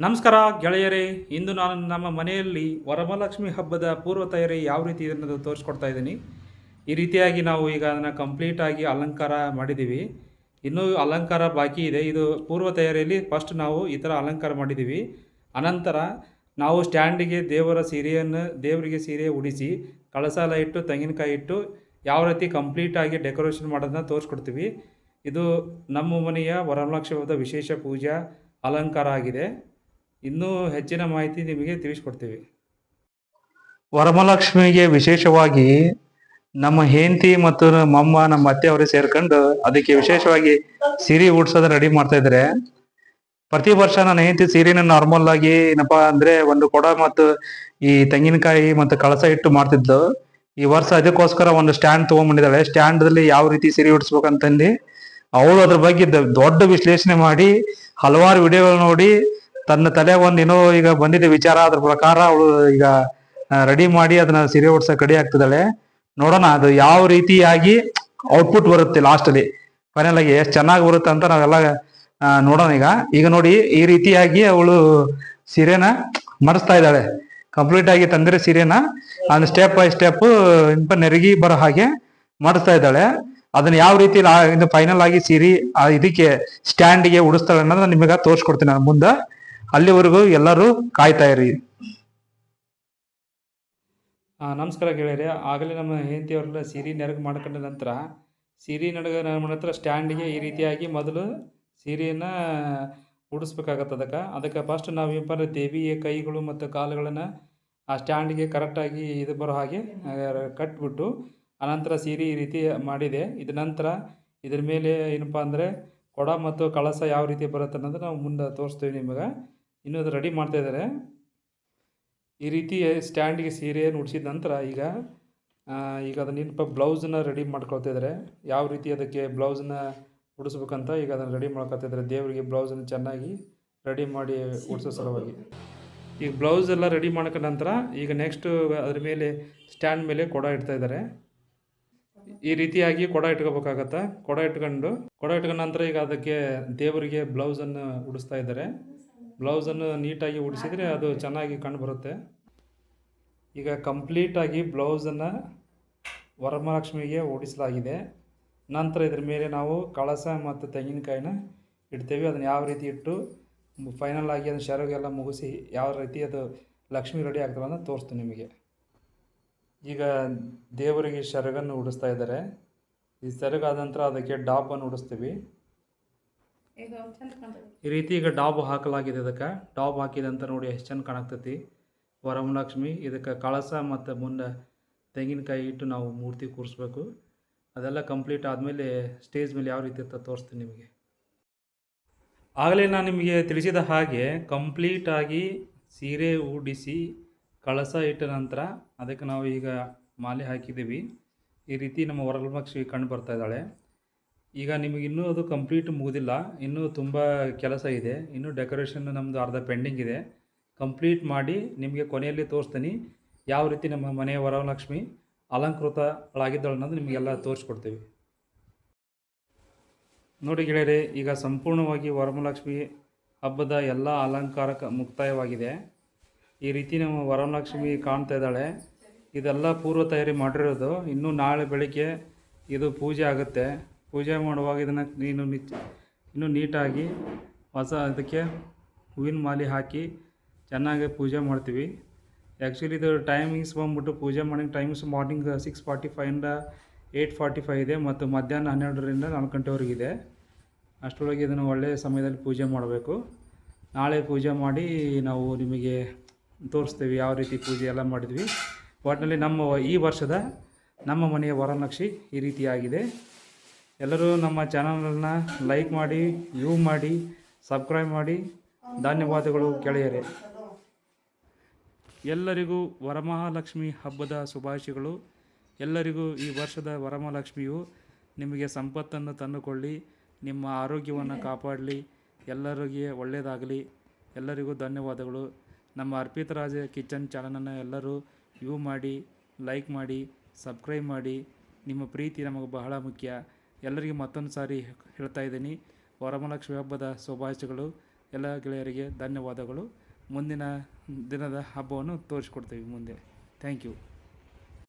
ನಮಸ್ಕಾರ ಗೆಳೆಯರೇ, ಇಂದು ನಾನು ನಮ್ಮ ಮನೆಯಲ್ಲಿ ವರಮಹಾಲಕ್ಷ್ಮಿ ಹಬ್ಬದ ಪೂರ್ವ ತಯಾರಿ ಯಾವ ರೀತಿ ಇದೆ ಅನ್ನೋದು ತೋರಿಸ್ಕೊಡ್ತಾ ಇದ್ದೀನಿ. ಈ ರೀತಿಯಾಗಿ ನಾವು ಈಗ ಅದನ್ನು ಕಂಪ್ಲೀಟಾಗಿ ಅಲಂಕಾರ ಮಾಡಿದ್ದೀವಿ. ಇನ್ನೂ ಅಲಂಕಾರ ಬಾಕಿ ಇದೆ. ಇದು ಪೂರ್ವ ತಯಾರಿಯಲ್ಲಿ ಫಸ್ಟ್ ನಾವು ಈ ಥರ ಅಲಂಕಾರ ಮಾಡಿದ್ದೀವಿ. ಅನಂತರ ನಾವು ಸ್ಟ್ಯಾಂಡಿಗೆ ದೇವರ ಸೀರೆಯನ್ನು, ದೇವರಿಗೆ ಸೀರೆ ಉಡಿಸಿ, ಕಳಸಾಲ ಇಟ್ಟು, ತೆಂಗಿನಕಾಯಿ ಇಟ್ಟು ಯಾವ ರೀತಿ ಕಂಪ್ಲೀಟಾಗಿ ಡೆಕೋರೇಷನ್ ಮಾಡೋದನ್ನ ತೋರಿಸ್ಕೊಡ್ತೀವಿ. ಇದು ನಮ್ಮ ಮನೆಯ ವರಮಹಾಲಕ್ಷ್ಮಿ ಹಬ್ಬದ ವಿಶೇಷ ಪೂಜಾ ಅಲಂಕಾರ ಆಗಿದೆ. ಇನ್ನೂ ಹೆಚ್ಚಿನ ಮಾಹಿತಿ ನಿಮಗೆ ತಿಳಿಸ್ಕೊಡ್ತೀವಿ. ವರಮಹಾಲಕ್ಷ್ಮಿಗೆ ವಿಶೇಷವಾಗಿ ನಮ್ಮ ಹೆಂಡತಿ ಮತ್ತು ಮಮ್ಮ ನಮ್ಮ ಅತ್ತೆ ಅವರು ಸೇರ್ಕೊಂಡು ಅದಕ್ಕೆ ವಿಶೇಷವಾಗಿ ಸೀರೆ ಉಡ್ಸೋದು ರೆಡಿ ಮಾಡ್ತಾ ಇದ್ರೆ ಪ್ರತಿ ವರ್ಷ ನನ್ನ ಹೆಂಡತಿ ಸೀರೆನ ನಾರ್ಮಲ್ ಆಗಿ ಏನಪ್ಪಾ ಅಂದ್ರೆ ಒಂದು ಕೊಡ ಮತ್ತು ಈ ತೆಂಗಿನಕಾಯಿ ಮತ್ತು ಕಳಸ ಇಟ್ಟು ಮಾಡ್ತಿದ್ದು. ಈ ವರ್ಷ ಅದಕ್ಕೋಸ್ಕರ ಒಂದು ಸ್ಟ್ಯಾಂಡ್ ತಗೊಂಡ್ಬಂದಿದ್ದಾಳೆ. ಸ್ಟ್ಯಾಂಡ್ ಅಲ್ಲಿ ಯಾವ ರೀತಿ ಸೀರೆ ಉಡ್ಸ್ಬೇಕಂತಂದು ಅವಳು ಅದ್ರ ಬಗ್ಗೆ ದೊಡ್ಡ ವಿಶ್ಲೇಷಣೆ ಮಾಡಿ ಹಲವಾರು ವಿಡಿಯೋಗಳು ನೋಡಿ ತನ್ನ ತಲೆ ಒಂದು ಏನೋ ಈಗ ಬಂದಿದೆ ವಿಚಾರ ಅದ್ರ ಪ್ರಕಾರ ಅವಳು ಈಗ ರೆಡಿ ಮಾಡಿ ಅದನ್ನ ಸೀರೆ ಉಡ್ಸಕ್ ಕಡಿ ಆಗ್ತಿದ್ದಾಳೆ. ನೋಡೋಣ, ಅದು ಯಾವ ರೀತಿಯಾಗಿ ಔಟ್ಪುಟ್ ಬರುತ್ತೆ ಲಾಸ್ಟ್ ಅಲ್ಲಿ. ಫೈನಲ್ ಆಗಿ ಎಷ್ಟು ಚೆನ್ನಾಗಿ ಬರುತ್ತೆ ಅಂತ ನಾವೆಲ್ಲ ನೋಡೋಣ ಈಗ. ಈಗ ನೋಡಿ, ಈ ರೀತಿಯಾಗಿ ಅವಳು ಸೀರೆನ ಮರೆಸ್ತಾ ಇದ್ದಾಳೆ. ಕಂಪ್ಲೀಟ್ ಆಗಿ ತಂದಿರೋ ಸೀರೆನ ಅದನ್ನ ಸ್ಟೆಪ್ ಬೈ ಸ್ಟೆಪ್ ನೆರಗಿ ಬರೋ ಹಾಗೆ ಮಾಡಿಸ್ತಾ ಇದ್ದಾಳೆ. ಅದನ್ನ ಯಾವ ರೀತಿ ಫೈನಲ್ ಆಗಿ ಸೀರೆ ಇದಕ್ಕೆ ಸ್ಟ್ಯಾಂಡ್ಗೆ ಉಡಿಸ್ತಾಳೆ ಅನ್ನೋದನ್ನ ನಿಮಗೆ ತೋರಿಸ್ಕೊಡ್ತೀನಿ ನಾನು ಮುಂದೆ. ಅಲ್ಲಿವರೆಗೂ ಎಲ್ಲರೂ ಕಾಯ್ತಾ ಇರಿ. ನಮಸ್ಕಾರ ಗೆಳೆಯರೆ. ಆಗಲೇ ನಮ್ಮ ಹೆಂಡತಿಯವರೆಲ್ಲ ಸೀರೆ ನೆರಗು ಮಾಡ್ಕೊಂಡ ನಂತರ ಸೀರೆ ನಡಗ ನಮ್ಮ ಹತ್ರ ಸ್ಟ್ಯಾಂಡಿಗೆ ಈ ರೀತಿಯಾಗಿ ಮೊದಲು ಸೀರೆಯನ್ನು ಉಡಿಸ್ಬೇಕಾಗತ್ತೆ ಅದಕ್ಕೆ ಅದಕ್ಕೆ ಫಸ್ಟ್ ನಾವು ಅಂದ್ರೆ ದೇವಿಯ ಕೈಗಳು ಮತ್ತು ಕಾಲುಗಳನ್ನು ಆ ಸ್ಟ್ಯಾಂಡಿಗೆ ಕರೆಕ್ಟಾಗಿ ಇದು ಬರೋ ಹಾಗೆ ಕಟ್ಬಿಟ್ಟು ಅನಂತರ ಸೀರೆ ಈ ರೀತಿ ಮಾಡಿದೆ. ಇದ ನಂತರ ಇದ್ರ ಮೇಲೆ ಏನಪ್ಪ ಅಂದರೆ ಕೊಡ ಮತ್ತು ಕಳಸ ಯಾವ ರೀತಿ ಬರುತ್ತೆ ಅನ್ನೋದು ನಾವು ಮುಂದೆ ತೋರಿಸ್ತೀವಿ ನಿಮಗೆ. ಇನ್ನೂ ಅದು ರೆಡಿ ಮಾಡ್ತಾ ಇದ್ದಾರೆ. ಈ ರೀತಿ ಸ್ಟ್ಯಾಂಡಿಗೆ ಸೀರೆಯನ್ನು ಉಡಿಸಿದ ನಂತರ ಈಗ ಈಗ ಅದನ್ನ ಏನಪ್ಪ ಬ್ಲೌಸನ್ನ ರೆಡಿ ಮಾಡ್ಕೊಳ್ತಾ ಇದ್ದಾರೆ. ಯಾವ ರೀತಿ ಅದಕ್ಕೆ ಬ್ಲೌಸನ್ನ ಉಡಿಸ್ಬೇಕಂತ ಈಗ ಅದನ್ನು ರೆಡಿ ಮಾಡ್ಕೊತಾ ಇದ್ದಾರೆ. ದೇವರಿಗೆ ಬ್ಲೌಸನ್ನು ಚೆನ್ನಾಗಿ ರೆಡಿ ಮಾಡಿ ಉಡಿಸೋ ಸಲುವಾಗಿ. ಈಗ ಬ್ಲೌಸ್ ಎಲ್ಲ ರೆಡಿ ಮಾಡ್ಕೊಂಡ ನಂತರ ಈಗ ನೆಕ್ಸ್ಟ್ ಅದ್ರ ಮೇಲೆ ಸ್ಟ್ಯಾಂಡ್ ಮೇಲೆ ಕೊಡ ಇಡ್ತಾ ಇದ್ದಾರೆ. ಈ ರೀತಿಯಾಗಿ ಕೊಡ ಇಟ್ಕೋಬೇಕಾಗತ್ತೆ? ಕೊಡ ಇಟ್ಕೊಂಡು, ಕೊಡ ಇಟ್ಕೊಂಡ ನಂತರ ಈಗ ಅದಕ್ಕೆ ದೇವರಿಗೆ ಬ್ಲೌಸನ್ನು ಉಡಿಸ್ತಾ ಇದ್ದಾರೆ. ಬ್ಲೌಸನ್ನು ನೀಟಾಗಿ ಉಡಿಸಿದರೆ ಅದು ಚೆನ್ನಾಗಿ ಕಂಡು ಬರುತ್ತೆ. ಈಗ ಕಂಪ್ಲೀಟಾಗಿ ಬ್ಲೌಸನ್ನು ವರಮಹಾಲಕ್ಷ್ಮಿಗೆ ಓಡಿಸಲಾಗಿದೆ ನಂತರ ಇದ್ರ ಮೇಲೆ ನಾವು ಕಳಸ ಮತ್ತು ತೆಂಗಿನಕಾಯಿನ ಇಡ್ತೇವೆ. ಅದನ್ನು ಯಾವ ರೀತಿ ಇಟ್ಟು ಫೈನಲ್ ಆಗಿ ಅದನ್ನು ಶರಗೆಲ್ಲ ಮುಗಿಸಿ ಯಾವ ರೀತಿ ಅದು ಲಕ್ಷ್ಮಿ ರೆಡಿ ಆಗ್ತದೆ ಅಂತ ತೋರಿಸ್ತೀನಿ ನಿಮಗೆ. ಈಗ ದೇವರಿಗೆ ಶರಗನ್ನು ಉಡಿಸ್ತಾ ಇದ್ದಾರೆ. ಈ ಸೆರಗಾದ ನಂತರ ಅದಕ್ಕೆ ಡಾಬನ್ನು ಉಡಿಸ್ತೀವಿ. ಈ ರೀತಿ ಈಗ ಡಾಬ್ ಹಾಕಲಾಗಿದೆ ಅದಕ್ಕೆ ಡಾಬ್ ಹಾಕಿದಂತ ನೋಡಿ ಎಷ್ಟು ಚಂದ ಕಾಣಾಕ್ತೈತಿ ವರಮಲಕ್ಷ್ಮಿ ಇದಕ್ಕೆ ಕಳಸ ಮತ್ತು ಮುಂದೆ ತೆಂಗಿನಕಾಯಿ ಇಟ್ಟು ನಾವು ಮೂರ್ತಿ ಕೂರಿಸ್ಬೇಕು. ಅದೆಲ್ಲ ಕಂಪ್ಲೀಟ್ ಆದಮೇಲೆ ಸ್ಟೇಜ್ ಮೇಲೆ ಯಾವ ರೀತಿ ಅಂತ ತೋರಿಸ್ತೀನಿ ನಿಮಗೆ. ಆಗಲೇ ನಾನು ನಿಮಗೆ ತಿಳಿಸಿದ ಹಾಗೆ ಕಂಪ್ಲೀಟಾಗಿ ಸೀರೆ ಉಡಿಸಿ ಕಳಸ ಇಟ್ಟ ನಂತರ ಅದಕ್ಕೆ ನಾವು ಈಗ ಮಾಲೆ ಹಾಕಿದ್ದೀವಿ. ಈ ರೀತಿ ನಮ್ಮ ವರಲಕ್ಷ್ಮಿ ಕಂಡು ಬರ್ತಾ ಇದ್ದಾಳೆ. ಈಗ ನಿಮಗೆ ಇನ್ನೂ ಅದು ಕಂಪ್ಲೀಟ್ ಮುಗಿದಿಲ್ಲ, ಇನ್ನೂ ತುಂಬ ಕೆಲಸ ಇದೆ, ಇನ್ನೂ ಡೆಕೋರೇಷನ್ ನಮ್ಮದು ಅರ್ಧ ಪೆಂಡಿಂಗ್ ಇದೆ. ಕಂಪ್ಲೀಟ್ ಮಾಡಿ ನಿಮಗೆ ಕೊನೆಯಲ್ಲಿ ತೋರಿಸ್ತೀನಿ ಯಾವ ರೀತಿ ನಮ್ಮ ಮನೆಯ ವರಲಕ್ಷ್ಮಿ ಅಲಂಕೃತಳಾಗಿದ್ದಾಳೆ ಅನ್ನೋದು ನಿಮಗೆಲ್ಲ ತೋರಿಸ್ಕೊಡ್ತೀವಿ. ನೋಡಿ ಗೆಳೆಯರೆ, ಈಗ ಸಂಪೂರ್ಣವಾಗಿ ವರಮಹಾಲಕ್ಷ್ಮಿ ಹಬ್ಬದ ಎಲ್ಲ ಅಲಂಕಾರಕ್ಕೆ ಮುಕ್ತಾಯವಾಗಿದೆ. ಈ ರೀತಿ ನಮ್ಮ ವರಮಹಾಲಕ್ಷ್ಮಿ ಕಾಣ್ತಾ ಇದ್ದಾಳೆ. ಇದೆಲ್ಲ ಪೂರ್ವ ತಯಾರಿ ಮಾಡಿರೋದು, ಇನ್ನೂ ನಾಳೆ ಬೆಳಿಗ್ಗೆ ಇದು ಪೂಜೆ ಆಗುತ್ತೆ. ಪೂಜೆ ಮಾಡುವಾಗ ಇದನ್ನು ನೀನು ನಿಚ್, ಇನ್ನೂ ನೀಟಾಗಿ ಹೊಸ ಅದಕ್ಕೆ ಹೂವಿನ ಮಾಲೆ ಹಾಕಿ ಚೆನ್ನಾಗಿ ಪೂಜೆ ಮಾಡ್ತೀವಿ. ಆ್ಯಕ್ಚುಲಿ ಇದು ಟೈಮಿಂಗ್ಸ್ ಬಂದ್ಬಿಟ್ಟು ಪೂಜೆ ಮಾಡೋ ಟೈಮಿಂಗ್ಸ್ ಮಾರ್ನಿಂಗ್ ಸಿಕ್ಸ್ ಫಾರ್ಟಿ ಫೈವಿಂದ ಏಯ್ಟ್ ಫಾರ್ಟಿ ಫೈವ್ ಇದೆ ಮತ್ತು ಮಧ್ಯಾಹ್ನ ಹನ್ನೆರಡರಿಂದ ನಾಲ್ಕು ಗಂಟೆವರೆಗಿದೆ ಅಷ್ಟರೊಳಗೆ ಇದನ್ನು ಒಳ್ಳೆಯ ಸಮಯದಲ್ಲಿ ಪೂಜೆ ಮಾಡಬೇಕು. ನಾಳೆ ಪೂಜೆ ಮಾಡಿ ನಾವು ನಿಮಗೆ ತೋರಿಸ್ತೀವಿ ಯಾವ ರೀತಿ ಪೂಜೆ ಎಲ್ಲ ಮಾಡಿದ್ವಿ. ಒಟ್ಟಿನಲ್ಲಿ ನಮ್ಮ ಈ ವರ್ಷದ ನಮ್ಮ ಮನೆಯ ವರನಕ್ಷಿ ಈ ರೀತಿಯಾಗಿದೆ. ಎಲ್ಲರೂ ನಮ್ಮ ಚಾನಲನ್ನು ಲೈಕ್ ಮಾಡಿ, ವ್ಯೂ ಮಾಡಿ, ಸಬ್ಸ್ಕ್ರೈಬ್ ಮಾಡಿ. ಧನ್ಯವಾದಗಳು ಗೆಳೆಯರೆ. ಎಲ್ಲರಿಗೂ ವರಮಹಾಲಕ್ಷ್ಮಿ ಹಬ್ಬದ ಶುಭಾಶಯಗಳು. ಎಲ್ಲರಿಗೂ ಈ ವರ್ಷದ ವರಮಹಾಲಕ್ಷ್ಮಿಯು ನಿಮಗೆ ಸಂಪತ್ತನ್ನು ತಂದುಕೊಳ್ಳಿ, ನಿಮ್ಮ ಆರೋಗ್ಯವನ್ನು ಕಾಪಾಡಲಿ, ಎಲ್ಲರಿಗೆ ಒಳ್ಳೆಯದಾಗಲಿ. ಎಲ್ಲರಿಗೂ ಧನ್ಯವಾದಗಳು. ನಮ್ಮ ಅರ್ಪಿತರಾಜ ಕಿಚನ್ ಚಾನಲನ್ನು ಎಲ್ಲರೂ ವ್ಯೂ ಮಾಡಿ, ಲೈಕ್ ಮಾಡಿ, ಸಬ್ಸ್ಕ್ರೈಬ್ ಮಾಡಿ. ನಿಮ್ಮ ಪ್ರೀತಿ ನಮಗೆ ಬಹಳ ಮುಖ್ಯ. ಎಲ್ಲರಿಗೂ ಮತ್ತೊಂದು ಸಾರಿ ಹೇಳ್ತಾ ಇದ್ದೀನಿ. ವರಮಹಾಲಕ್ಷ್ಮಿ ಹಬ್ಬದ ಶುಭಾಶಯಗಳು. ಎಲ್ಲ ಗೆಳೆಯರಿಗೆ ಧನ್ಯವಾದಗಳು. ಮುಂದಿನ ದಿನದ ಹಬ್ಬವನ್ನು ತೋರಿಸ್ಕೊಡ್ತೀವಿ ಮುಂದೆ. Thank you